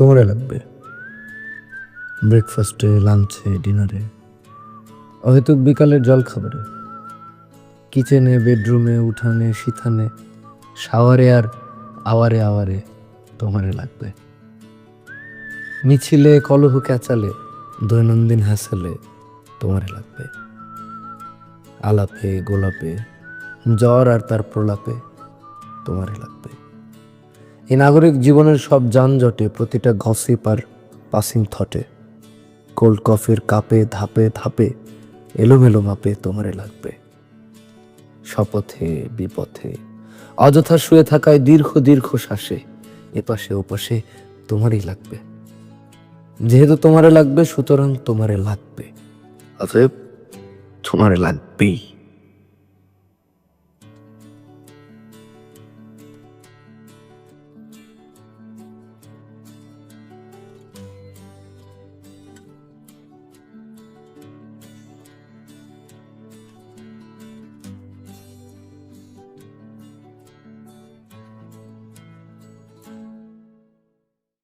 তোমারে লাগবে। ব্রেকফাস্টে লাঞ্চে ডিনারে হয়তো বিকালের জল খাবারে কিচেনে বেডরুমে উঠানে শীতানে শাওয়ারে আর আওয়ারে আওয়ারে তোমারে লাগবে। মিছিলে, কলহ ক্যাচালে, দৈনন্দিন হাসালে তোমারে লাগবে। আলাপে, গোলাপে, জ্বর আর তার প্রলাপে তোমারে লাগবে। এই নাগরিক জীবনের সব যানজটে প্রতিটা গসিপ আর পাসিং থটে কোল্ড কফির কাপে, ধাপে ধাপে এলোমেলো মাপে তোমারে লাগবে। শপথে, বিপথে, অযথা শুয়ে থাকায় দীর্ঘ দীর্ঘ শ্বাসে এপাশে, ওপাশে তোমারই লাগবে। যেহেতু তোমারে লাগবে, সুতরাং তোমারে লাগবে। অতএব তোমারে লাগবেই।